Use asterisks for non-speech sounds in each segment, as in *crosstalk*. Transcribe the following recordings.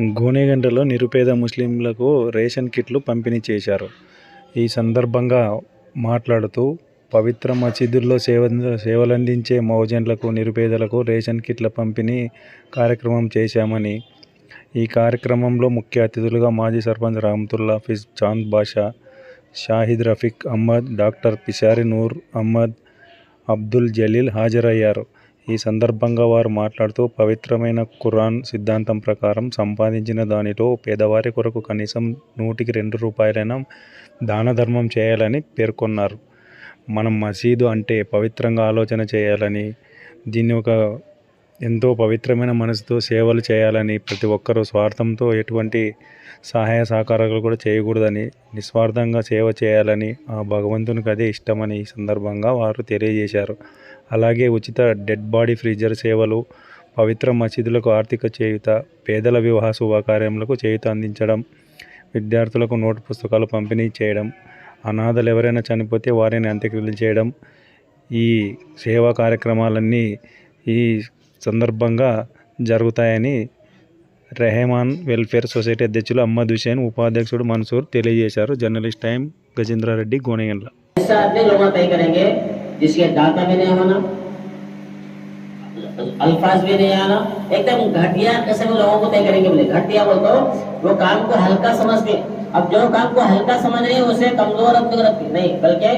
గోనెగంటలో నిరుపేద ముస్లింలకు రేషన్ కిట్లు పంపిణీ చేశారు. ఈ సందర్భంగా మాట్లాడుతూ పవిత్ర మసీదుల్లో సేవ సేవలందించే మౌజన్లకు, నిరుపేదలకు రేషన్ కిట్ల పంపిణీ కార్యక్రమం చేశామని, ఈ కార్యక్రమంలో ముఖ్య అతిథులుగా మాజీ సర్పంచ్ రహమతుల్లా, ఫిజ్ చాంద్ బాషా, షాహిద్ రఫీక్ అహ్మద్, డాక్టర్ పిషారి నూర్ అహ్మద్, అబ్దుల్ జలీల్ హాజరయ్యారు. ఈ సందర్భంగా వారు మాట్లాడుతూ పవిత్రమైన ఖురాన్ సిద్ధాంతం ప్రకారం సంపాదించిన దానిలో పేదవారి కొరకు కనీసం నూటికి రెండు రూపాయలైనా దానధర్మం చేయాలని పేర్కొన్నారు. మనం మసీదు అంటే పవిత్రంగా ఆలోచన చేయాలని, దీన్ని ఒక ఎంతో పవిత్రమైన మనసుతో సేవలు చేయాలని, ప్రతి ఒక్కరూ స్వార్థంతో ఎటువంటి సహాయ సహకారాలు కూడా చేయకూడదని, నిస్వార్థంగా సేవ చేయాలని, ఆ భగవంతునికి అదే ఇష్టమని ఈ సందర్భంగా వారు తెలియజేశారు. అలాగే ఉచిత డెడ్ బాడీ ఫ్రీజర్ సేవలు, పవిత్ర మసీదులకు ఆర్థిక చేయూత, పేదల వివాహ శుభకార్యములకు చేయుత అందించడం, విద్యార్థులకు నోటు పుస్తకాలు పంపిణీ చేయడం, అనాథలు ఎవరైనా చనిపోతే వారిని అంత్యక్రియలు చేయడం, ఈ సేవా కార్యక్రమాలన్నీ ఈ సందర్భంగా జరుగుతాయని రెహమాన్ వెల్ఫేర్ సొసైటీ అధ్యక్షులు అహ్మద్ హుసేన్, ఉపాధ్యక్షుడు మన్సూర్ తెలియజేశారు. జర్నలిస్ట్ టైమ్ గజేంద్రారెడ్డి గోనెగండ్ల ऐसा अपने लोग तय करेंगे जिसके दाता भी नहीं होना अल्फाज भी नहीं आना एकदम घटिया किस्म के लोगों को तय करेंगे बोले घटिया बोल तो वो काम को हल्का समझते हैं। अब जो काम को हल्का समझ रहे हैं उसे कमजोर अपने रखते नहीं बल्कि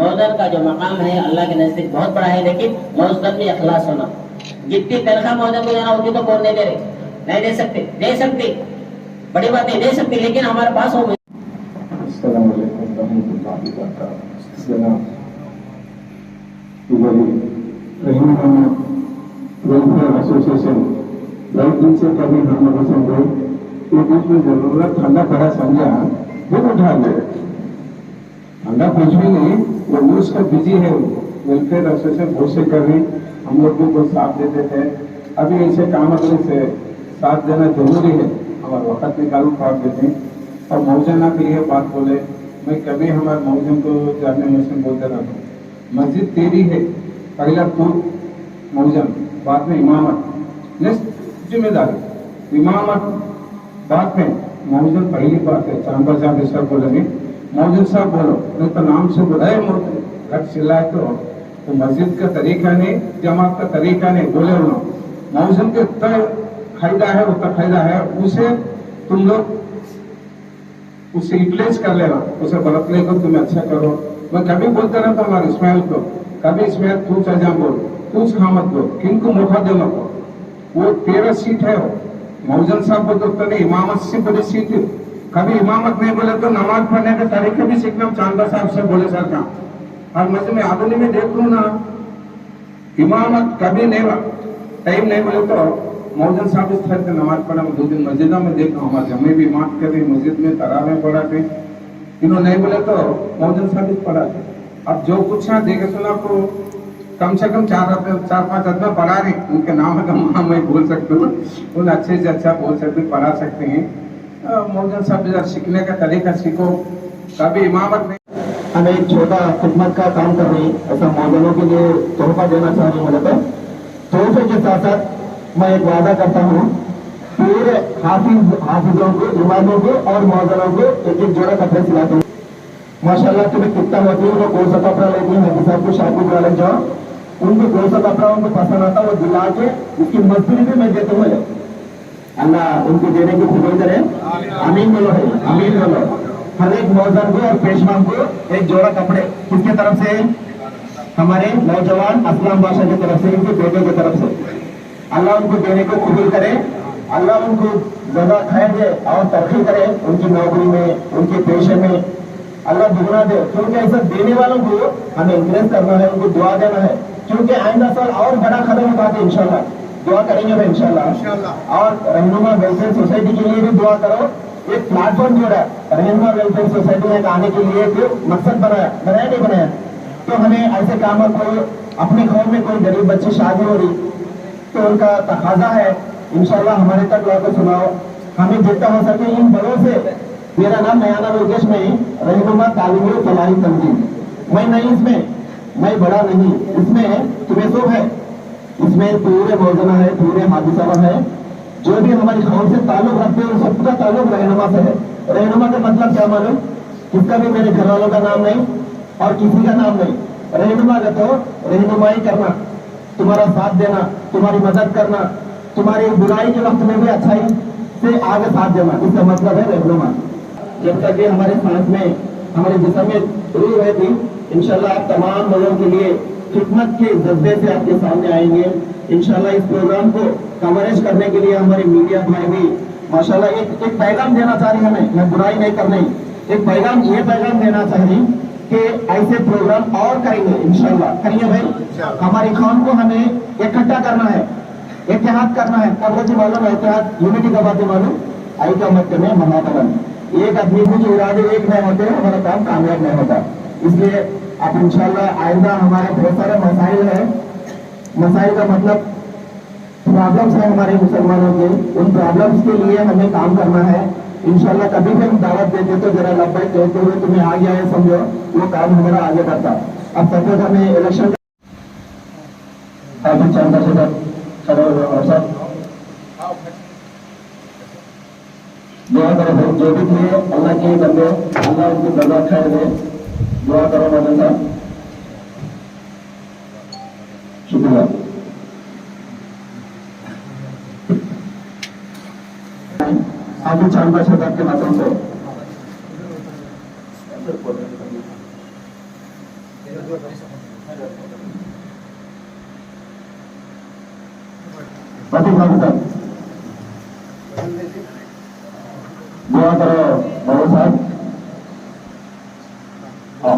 मौजन का जो मकाम है अल्लाह के नजदीक बहुत बड़ा है लेकिन मौजन में अखलास होना जितनी तनखा मोहन को देना होती तो कौन दे दे रहे? नहीं दे सकते दे सकते। बड़ी बात नहीं, दे सकते, लेकिन हमारे पास हो गए। एसोसिएशन लाइफ इनसे कभी हम लोग समझो ये कुछ भी ज़रूरत, ठंडा पड़ा समझा हाँ? वो उठा ले। ठंडा कुछ भी नहीं, वो न्यूज़ का बिज़ी है। वेलफेयर एसोसिएशन बहुत से कर रही हम लोग भी बहुत साथ देते थे। अभी ऐसे काम से साथ देना ज़रूरी है। हमारे वक्त निकालो साथ देते और मौजना के लिए बात बोले, मैं कभी हमारे मौजन को जाने मुस्लिम बोलते रहता हूँ। मस्जिद तेरी है, पहला तू मौजन बाद में इमामत। नेक्स्ट, ज़िम्मेदारी। इमामत, बाद में मौजन पहली बात है, चांबर साहब बोलेंगे मौजन साहब बोलो, नहीं तो नाम से बुलाए घट चिल्लाए तो। तो मस्जिद का तरीका नहीं जमात का तरीका नहीं बोले उन्होंने। मौजन के उतना फ़ायदा है उतना फ़ायदा है, उसे तुम लोग उससे यूटिलाइज कर लेना, उसे बरतने को तुम अच्छा करो। मैं कभी बोलता रहता हूँ हमारे इस्माइल को, कभी इस्माइल, तू सजाम बोल, तू खामत बोल, किनको मौका दे मत वो तेरा सीट है मौजन साहब बोलते तो इमामत से बड़ी सीट कभी इमामत नहीं बोले तो नमाज़ पढ़ने के तरीके भी सीखना, चांदा साहब से बोले सर का। में देख लू ना, इमामत कभी नहीं टाइम नहीं मिले तो मौजन साहब इस तरह से नमाज़ पढ़ा मैं दो दिन मस्जिद में देखा, हमारे जमे भी माफ़ कर मस्जिद में तरावे पढ़ा थे। इन्होंने नहीं बोले तो मौजन साहब ही पढ़ा थे। अब जो कुछ ना देखे सुना आपको कम से कम चार चार पाँच आदमी पढ़ा रहे उनके नाम का *laughs* नाम मैं बोल सकता हूँ। उन अच्छे से अच्छा बोल सकते पढ़ा सकते हैं। मौजन साहब सीखने का तरीका सीखो। कभी इमामत नहीं हमें एक छोटा खिदमत का काम कर रही ऐसा मौजनों के लिए तोहफा देना चाह रही हूँ तो तोहफे के साथ साथ मैं एक वादा करता हूँ पूरे हाफिज, हाफिजों को, इमामों को और मौजनों को एक एक जोड़ा कपड़े सिलाता हूँ। माशाल्लाह तुम्हें कितना होती है वो कौन सा कपड़ा लेती है हाफिज साहब को शादी वाले जाओ उनको कौन सा कपड़ा उनको पसंद आता है, वो दिला के उसकी मजदूरी भी मैं देता हूँ। अल्लाह उनको देने की कबूल करे। अमीन बोलो है अमीन बोलो। हर एक मौजन को और पेशवान को एक जोड़ा कपड़े। किसके तरफ़ से? हमारे नौजवान असलाम बादशाह की तरफ़ से इनके बेटे की तरफ़ से। अल्लाह उनको देने को कबूल करे अल्लाह उनको ज़्यादा खैर दे और तरक्की करे उनकी नौकरी में उनके पेशे में। अल्लाह दुगना दे क्योंकि ऐसा देने वालों को हमें इंकरेज करना है उनको दुआ देना है। क्योंकि आइंदा साल और बड़ा कदम उठाते इंशाल्लाह। दुआ करेंगे भाई इंशाल्लाह। और रहनुमा वेलफेयर सोसाइटी के लिए भी दुआ करो। एक प्लेटफॉर्म जोड़ा रहनुमा वेलफेयर सोसाइटी में आने के लिए एक मकसद बनाया बनाया नहीं बनाया। तो हमें ऐसे कामों को अपने गाँव में कोई गरीब बच्ची शादी हो रही तो उनका तकाजा है, इंशाल्लाह हमारे तक लाकर सुनाओ। हमें जितना हो सके इन बड़ों से, मेरा नाम नयाना लोकेश नहीं रहनुमा तालीम फलाही तंजीम मैं नहीं इसमें, मैं बड़ा नहीं, इसमें तुम्हें सुख है। इसमें पूरे मौजना है, पूरे हादिसा है। जो भी हमारी से ताल्लुक रखते हैं, उन सबका ताल्लुक रहनुमा से है। रहनुमा का मतलब क्या मालूम? किसका भी मेरे घर वालों का नाम नहीं और किसी का नाम नहीं। रहनुमा का तो रहनुमाई करना, तुम्हारा साथ देना, तुम्हारी मदद करना, तुम्हारी बुराई के वक्त में भी अच्छाई से आगे साथ देना, इसका मतलब है रहनुमा। जब तक ये हमारे सांस में, हमारे जिसम में रूह इंशाल्लाह आप तमाम लोगों के लिए खिदमत के जज्बे से आपके सामने आएँगे। इंशाल्लाह इस प्रोग्राम को कवरेज करने के लिए हमारे मीडिया भाई भी, माशाल्लाह, एक एक पैगाम देना चाह रही हमें। मैं बुराई नहीं कर रही। एक पैगाम, ये पैगाम देना चाह रही कि ऐसे प्रोग्राम और करेंगे, इंशाल्लाह। करिए भाई। हमारी कौम को हमें इकट्ठा करना है, एहतियात करना है। कब मालूम, एहतियात यूनिटी का बात मालूम। आई का मत में महापवन एक आदमी को इरादे एक नहीं होते, हमारा काम कामयाब नहीं होता। इसलिए अब इंशाल्लाह आइंदा हमारे बहुत सारे मसाइल है। मसाइल का मतलब प्रॉब्लम्स है हमारे मुसलमानों के। उन प्रॉब्लम्स के लिए हमें काम करना है। इंशाल्लाह कभी भी हम दावत देते तो जरा लब्बैक कहते हुए तुम्हें आ गया है, समझो, वो काम हमारा आगे बढ़ता। अब सपोज़ हमें इलेक्शन काफ़ी चंदा जो भी थे अल्लाह के बंदे, अल्लाह उनकी दर्जा खैर दे। दुआ करो मदन साहब शुक्रिया आगे चांदा शतक के माध्यम से प्रतीक बाबू साहब दुआ करो बाबू साहब हाँ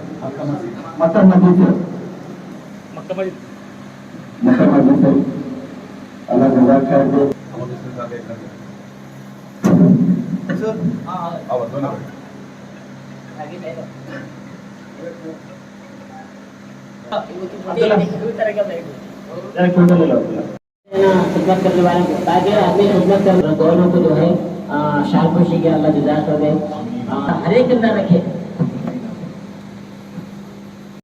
मक्का मस्जिद। से मक्का मस्जिद। मक्का मस्जिद से अल्लाह गुजार खैर दे। जरा छोटे ले लो। खिदमत करने वाले को ताकि आदमी खिदमत कर दोनों को जो है शाल खुशी के अल्लाह जुदा कर दे। आ, हर एक अंदर रखे।